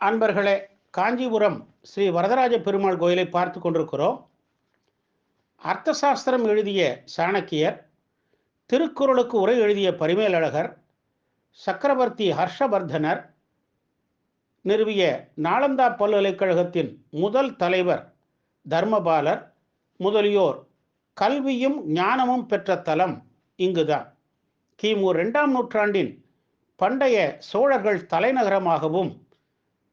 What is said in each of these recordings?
அன்பர்களே காஞ்சிபுரம் ஸ்ரீ வரதராஜ பெருமாள் கோயிலை பார்த்து கொண்டிருக்கிறோம். அர்த்தசாஸ்திரம் எழுதிய சாணக்கியர் திருக்குறளுக்கு உரை எழுதிய பரிமேலழகர் சக்கரவர்த்தி ஹர்ஷவர்தனர் நிறுவிய நாளந்தா பல்கலைக்கழகத்தின் முதல் தலைவர் தர்மபாலர் முதலியோர் கல்வியும் ஞானமும் பெற்ற தலம் இங்குதான். கிமு ரெண்டாம் நூற்றாண்டின் பண்டைய சோழர்கள் தலைநகரமாகவும்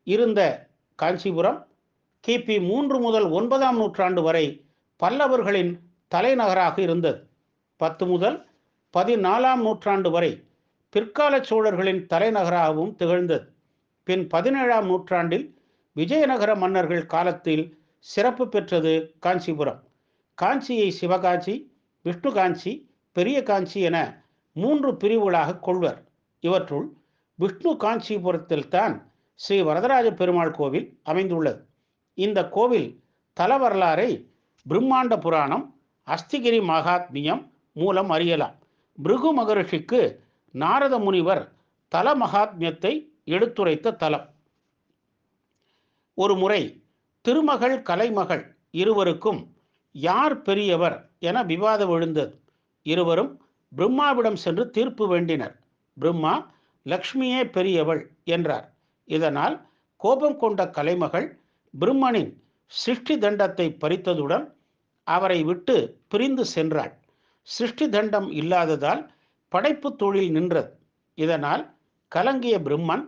இருந்த காஞ்சிபுரம் கிபி மூன்று முதல் ஒன்பதாம் நூற்றாண்டு வரை பல்லவர்களின் தலைநகராக இருந்தது. பத்து முதல் பதினாலாம் நூற்றாண்டு வரை பிற்கால சோழர்களின் தலைநகராகவும் திகழ்ந்தது. பின் பதினேழாம் நூற்றாண்டில் விஜயநகர மன்னர்கள் காலத்தில் சிறப்பு பெற்றது காஞ்சிபுரம். காஞ்சியை சிவகாஞ்சி விஷ்ணு காஞ்சி பெரிய காஞ்சி என மூன்று பிரிவுகளாக கொள்வர். இவற்றுள் விஷ்ணு காஞ்சிபுரத்தில் தான் ஸ்ரீ வரதராஜ பெருமாள் கோவில் அமைந்துள்ளது. இந்த கோவில் தல வரலாறை பிரம்மாண்ட புராணம் அஸ்திகிரி மகாத்மியம் மூலம் அறியலாம். பிருகு மகரிஷிக்கு நாரத முனிவர் தல மகாத்மியத்தை எடுத்துரைத்த தலம். ஒரு முறை திருமகள் கலைமகள் இருவருக்கும் யார் பெரியவர் என விவாதம் எழுந்தது. இருவரும் பிரம்மாவிடம் சென்று தீர்ப்பு வேண்டினர். பிரம்மா லக்ஷ்மியே பெரியவள் என்றார். இதனால் கோபம் கொண்ட கலைமகள் பிரம்மனின் சிருஷ்டி தண்டத்தை பறித்ததுடன் அவரை விட்டு பிரிந்து சென்றாள். சிருஷ்டி தண்டம் இல்லாததால் படைப்பு தொழில் நின்றது. இதனால் கலங்கிய பிரம்மன்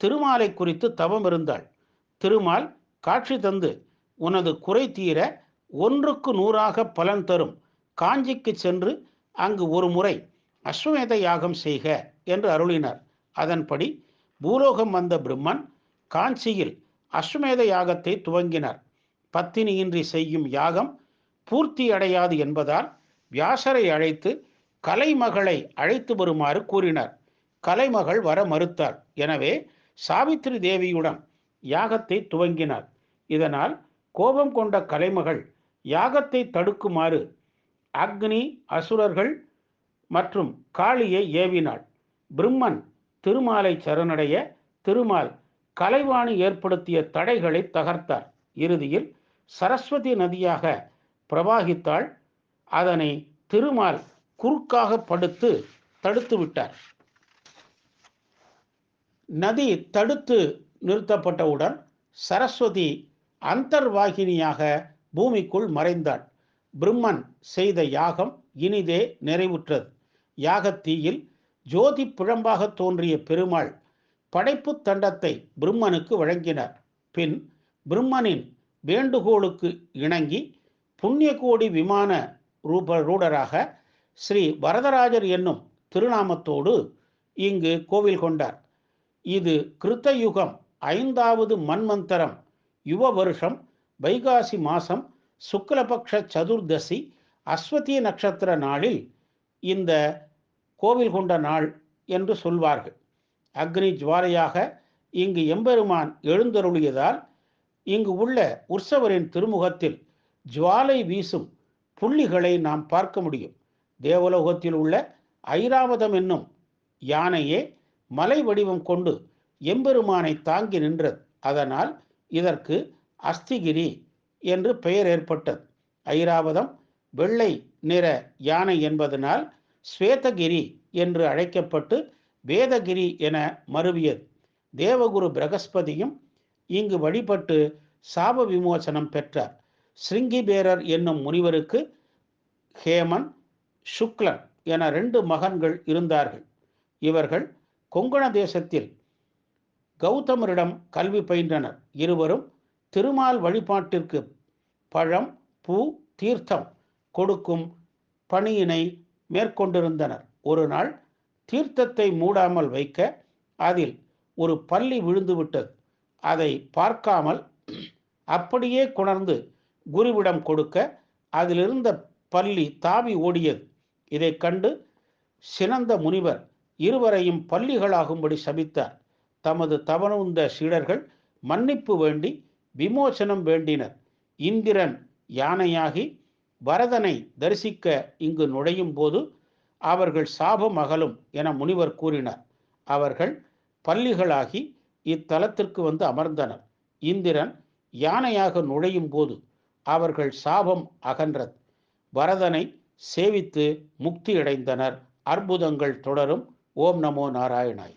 திருமாலை குறித்து தவம் இருந்தாள். திருமால் காட்சி தந்து உனது குறை தீர ஒன்றுக்கு நூறாக பலன் தரும். காஞ்சிக்கு சென்று அங்கு ஒரு முறை அஸ்வமேத யாகம் செய்க என்று அருளினார். அதன்படி பூலோகம் வந்த பிரம்மன் காஞ்சியில் அஸ்வமேத யாகத்தை துவங்கினார். பத்தினியின்றி செய்யும் யாகம் பூர்த்தி அடையாது என்பதால் வியாசரை அழைத்து கலைமகளை அழைத்து வருமாறு கூறினார். கலைமகள் வர மறுத்தார். எனவே சாவித்திரி தேவியுடன் யாகத்தை துவங்கினார். இதனால் கோபம் கொண்ட கலைமகள் யாகத்தை தடுக்குமாறு அக்னி அசுரர்கள் மற்றும் காளியை ஏவினாள். பிரம்மன் திருமாலை சரணடைய திருமால் கலைவாணி ஏற்படுத்திய தடைகளை தகர்த்தார். இறுதியில் சரஸ்வதி நதியாக பிரவாகித்தாள். அதனை திருமால் குறுக்காக படுத்து தடுத்து விட்டார். நதி தடுத்து நிறுத்தப்பட்டவுடன் சரஸ்வதி அந்தர்வாகினியாக பூமிக்குள் மறைந்தாள். பிரம்மன் செய்த யாகம் இனிதே நிறைவுற்றது. யாகத்தீயில் ஜோதி புழம்பாக தோன்றிய பெருமாள் படைப்பு தண்டத்தை பிரம்மனுக்கு வழங்கினார். பின் பிரம்மனின் வேண்டுகோளுக்கு இணங்கி புண்ணியகோடி விமான ரூப ரூடராக ஸ்ரீ வரதராஜர் என்னும் திருநாமத்தோடு இங்கு கோவில் கொண்டார். இது கிருத்த யுகம் ஐந்தாவது மன்மந்தரம் யுவ வருஷம் வைகாசி மாசம் சுக்லபக்ஷ சதுர்தசி அஸ்வதி நட்சத்திர நாளில் இந்த கோவில் கொண்ட நாள் என்று சொல்வார்கள். அக்னி ஜுவாலையாக இங்கு எம்பெருமான் எழுந்தருளியதால் இங்கு உள்ள உற்சவரின் திருமுகத்தில் ஜுவாலை வீசும் புள்ளிகளை நாம் பார்க்க முடியும். தேவலோகத்தில் உள்ள ஐராவதம் என்னும் யானையே மலை வடிவம் கொண்டு எம்பெருமானை தாங்கி நின்றது. அதனால் இதற்கு அஸ்திகிரி என்று பெயர் ஏற்பட்டது. ஐராவதம் வெள்ளை நிற யானை என்பதனால் ஸ்வேதகிரி என்று அழைக்கப்பட்டு வேதகிரி என மருவியது. தேவகுரு பிரகஸ்பதியும் இங்கு வழிபட்டு சாப விமோசனம் பெற்றார். ஸ்ருங்கிபேரர் என்னும் முனிவருக்கு ஹேமன் சுக்லன் என ரெண்டு மகன்கள் இருந்தார்கள். இவர்கள் கொங்கண தேசத்தில் கௌதமரிடம் கல்வி பயின்றனர். இருவரும் திருமால் வழிபாட்டிற்கு பழம் பூ தீர்த்தம் கொடுக்கும் பணியினை மேற்கொண்டிருந்தனர். ஒரு நாள் தீர்த்தத்தை மூடாமல் வைக்க அதில் ஒரு பள்ளி விழுந்துவிட்டது. அதை பார்க்காமல் அப்படியே குணர்ந்து குருவிடம் கொடுக்க அதிலிருந்த பள்ளி தாவி ஓடியது. இதை கண்டு சினந்த முனிவர் இருவரையும் பள்ளிகளாகும்படி சபித்தார். தமது தவனுந்த சீடர்கள் மன்னிப்பு வேண்டி விமோசனம் வேண்டினர். இந்திரன் யானையாகி பரதனை தரிசிக்க இங்கு நுழையும் போது அவர்கள் சாபம் அகலும் என முனிவர் கூறினார். அவர்கள் பள்ளிகளாகி இத்தலத்திற்கு வந்து அமர்ந்தனர். இந்திரன் யானையாக நுழையும் போது அவர்கள் சாபம் அகன்றது. பரதனை சேவித்து முக்தி அடைந்தனர். அற்புதங்கள் தொடரும். ஓம் நமோ நாராயணாய்.